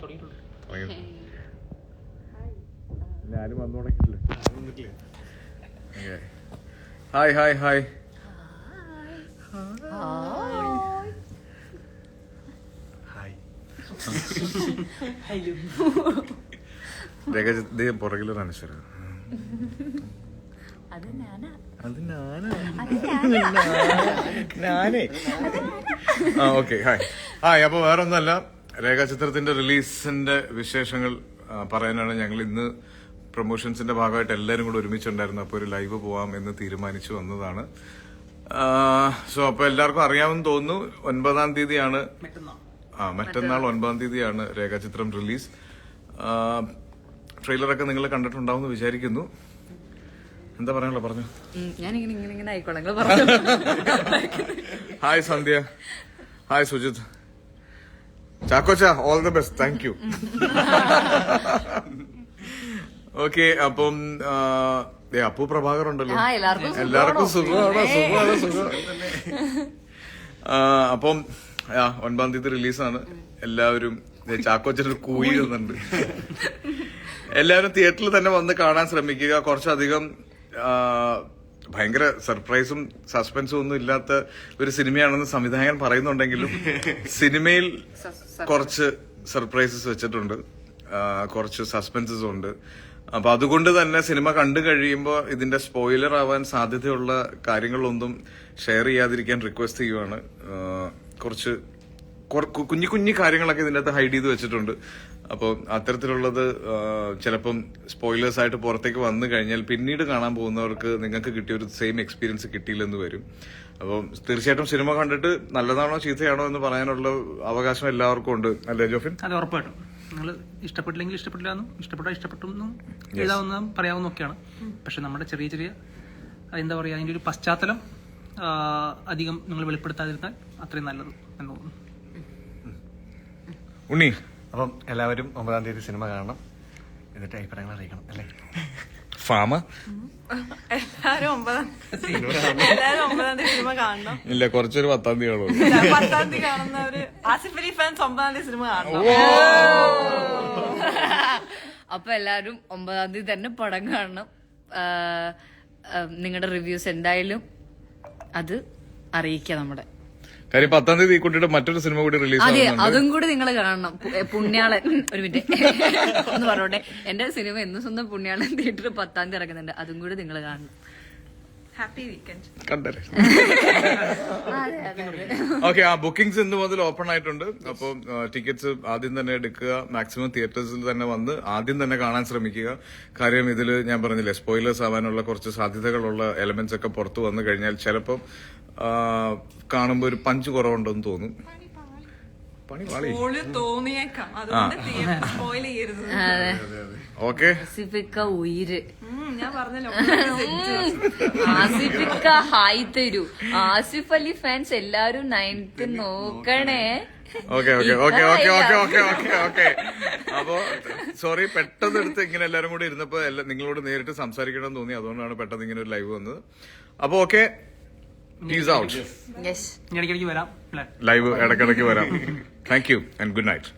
തുടങ്ങുന്നത് തുടങ്ങിയിട്ടുണ്ട് ഞാനും വന്നു തുടങ്ങിയിട്ടില്ല. Hi hi hi. Hi. Rekha പുറകിലൊരു Anaswara. അത് ഞാനാ. അത് ഞാനാ. ഞാനേ. ആ ഓക്കെ ഹായ്. ഹായ് അപ്പൊ വേറെ ഒന്നല്ല രേഖാചിത്രത്തിന്റെ റിലീസിന്റെ വിശേഷങ്ങൾ പറയാനാണ് ഞങ്ങൾ ഇന്ന് പ്രൊമോഷൻസിന്റെ ഭാഗമായിട്ട് എല്ലാവരും കൂടെ ഒരുമിച്ചുണ്ടായിരുന്നു. അപ്പോൾ ഒരു ലൈവ് പോവാം എന്ന് തീരുമാനിച്ചു വന്നതാണ്. സോ അപ്പോൾ എല്ലാവർക്കും അറിയാമെന്ന് തോന്നുന്നു ഒൻപതാം തീയതിയാണ് ആ മറ്റന്നാൾ ഒൻപതാം തീയതിയാണ് രേഖാചിത്രം റിലീസ്. ട്രെയിലറൊക്കെ നിങ്ങൾ കണ്ടിട്ടുണ്ടാവും എന്ന് വിചാരിക്കുന്നു. എന്താ പറയാനുള്ള പറഞ്ഞു. ഞാനിങ്ങനെ ഇങ്ങനെ ഇങ്ങനെ ആയിക്കോളാം. പറഞ്ഞു. Hi Sandhya. Hi Sujith. ചാക്കോച്ച all the best thank you okay അപ്പം അപ്പു പ്രഭാകർ ഉണ്ടല്ലോ. എല്ലാവർക്കും സുഖമാണ്? സുഖമാണ്? സുഖം അപ്പം ആ, ഒൻപതാം തീയതി റിലീസാണ്. എല്ലാവരും ദേ, ചാക്കോച്ചനൊരു കൂയി ഇടുന്നുണ്ട് എല്ലാവരും തിയേറ്ററിൽ തന്നെ വന്ന് കാണാൻ ശ്രമിക്കുക. കുറച്ചധികം ഭയങ്കര സർപ്രൈസും സസ്പെൻസും ഒന്നും ഇല്ലാത്ത ഒരു സിനിമയാണെന്ന് സംവിധായകൻ പറയുന്നുണ്ടെങ്കിലും സിനിമയിൽ കുറച്ച് സർപ്രൈസസ് വെച്ചിട്ടുണ്ട്. കുറച്ച് സസ്പെൻസസ് ഉണ്ട്. അപ്പൊ അതുകൊണ്ട് തന്നെ സിനിമ കണ്ടു കഴിയുമ്പോൾ ഇതിന്റെ സ്പോയിലർ ആവാൻ സാധ്യതയുള്ള കാര്യങ്ങളൊന്നും ഷെയർ ചെയ്യാതിരിക്കാൻ റിക്വസ്റ്റ് ചെയ്യുവാണ്. കുറച്ച് കുഞ്ഞു കുഞ്ഞു കാര്യങ്ങളൊക്കെ ഇതിന്റെ അകത്ത് ഹൈഡ് ചെയ്ത് വെച്ചിട്ടുണ്ട്. അപ്പോൾ അത്തരത്തിലുള്ളത് ചിലപ്പം സ്പോയിലേഴ്സ് ആയിട്ട് പുറത്തേക്ക് വന്നു കഴിഞ്ഞാൽ പിന്നീട് കാണാൻ പോകുന്നവർക്ക് നിങ്ങൾക്ക് കിട്ടിയ ഒരു സെയിം എക്സ്പീരിയൻസ് കിട്ടിയില്ലെന്ന് വരും. അപ്പോൾ തീർച്ചയായിട്ടും സിനിമ കണ്ടിട്ട് നല്ലതാണോ ചീത്തയാണോ എന്ന് പറയാനുള്ള അവകാശം എല്ലാവർക്കും ഉണ്ട്. അല്ലേ ജോഫിൻ? അതെ ഉറപ്പായിട്ടും. നിങ്ങൾ ഇഷ്ടപ്പെട്ടില്ലെങ്കിൽ ഇഷ്ടപ്പെട്ടില്ല എന്നും ഇഷ്ടപ്പെട്ടാൽ ഇഷ്ടപ്പെട്ടു എന്നും എഴുതാവുന്ന പറയാവുന്നൊക്കെയാണ് പക്ഷെ നമ്മുടെ ചെറിയ ചെറിയ എന്താ പറയുക അതിന്റെ ഒരു പശ്ചാത്തലം അധികം നിങ്ങൾ വെളിപ്പെടുത്താതിരുന്നാൽ അത്രയും നല്ലത് എന്ന് തോന്നുന്നു. ഉണ്ണി? അപ്പം എല്ലാവരും ഒമ്പതാം തീയതി സിനിമ കാണണം. എന്നിട്ട് അഭിപ്രായങ്ങൾ അറിയിക്കണം അല്ലേ? ഫാമ? എല്ലാരും ഒമ്പതാം എല്ലാരും ഒമ്പതാം തീയതി സിനിമ കാണണം. ഇല്ല കുറച്ചൊരു പത്താം തീയതി ആണോ പത്താം തീയതി കാണുന്നവര് ആസിഫ് അലി ഫാൻസ് ഒമ്പതാം തീയതി സിനിമ കാണണം. അപ്പൊ എല്ലാരും ഒമ്പതാം തീയതി തന്നെ പടം കാണണം. നിങ്ങളുടെ റിവ്യൂസ് എന്തായാലും അത് അറിയിക്കുക നമ്മുടെ കാര്യം പത്താം തീയതി കൂട്ടിയിട്ട് കുട്ടിയുടെ മറ്റൊരു സിനിമ കൂടി റിലീസ് അതെ ആവുന്നുണ്ട്. അതും കൂടി നിങ്ങൾ കാണണം. പുണ്യാളൻ. ഒരു മിനിറ്റ്. ഒന്ന് പറഞ്ഞോട്ടെ. എന്റെ സിനിമ എന്ന് സ്വന്തം പുണ്യാളൻ തിയേറ്ററിൽ പത്താം തീയതി ഇറങ്ങുന്നുണ്ട്. അതും കൂടി നിങ്ങൾ കാണണം. ഹാപ്പി വീക്കെൻഡ് കണ്ടല്ലേ? ഓക്കെ ആ ബുക്കിംഗ്സ് ഇന്ന് മുതൽ ഓപ്പൺ ആയിട്ടുണ്ട്. അപ്പോൾ ടിക്കറ്റ്സ് ആദ്യം തന്നെ എടുക്കുക. മാക്സിമം തിയേറ്റേഴ്സിൽ തന്നെ വന്ന് ആദ്യം തന്നെ കാണാൻ ശ്രമിക്കുക. കാര്യം ഇതിൽ ഞാൻ പറഞ്ഞില്ലേ സ്പോയിലേഴ്സ് ആവാനുള്ള കുറച്ച് സാധ്യതകളുള്ള എലമെന്റ്സ് ഒക്കെ പുറത്തു വന്നു കഴിഞ്ഞാൽ ചിലപ്പം കാണുമ്പോൾ ഒരു പഞ്ച് കുറവുണ്ടെന്ന് തോന്നും. പണി പാളി. തോന്നിയേക്കാം. ഓക്കെ. ആസിഫിക്ക ഉയിര്. ഞാൻ പറഞ്ഞല്ലോ ആസിഫിക്ക ഹായ് തരൂ. ആസിഫ് അലി ഫാൻസ് എല്ലാരും നയൻത്ത് നോക്കണേ. Okay okay okay okay okay okay okay okay. അപ്പോ സോറി പെട്ടെന്ന് എടുത്ത് ഇങ്ങനെ എല്ലാരും കൂടി ഇരുന്നപ്പോ നിങ്ങളോട് നേരിട്ട് സംസാരിക്കണമെന്ന് തോന്നി. അതുകൊണ്ടാണ് പെട്ടെന്ന് ഇങ്ങനെ ഒരു ലൈവ് വന്നത്. അപ്പൊ ഓക്കെ. പീസ് ഔട്ട് യെസ് ഇനി ഇടയ്ക്കിടയ്ക്ക് വരാം. അല്ലേ? ലൈവ് ഇടയ്ക്കിടയ്ക്ക് വരാം. Thank you and good night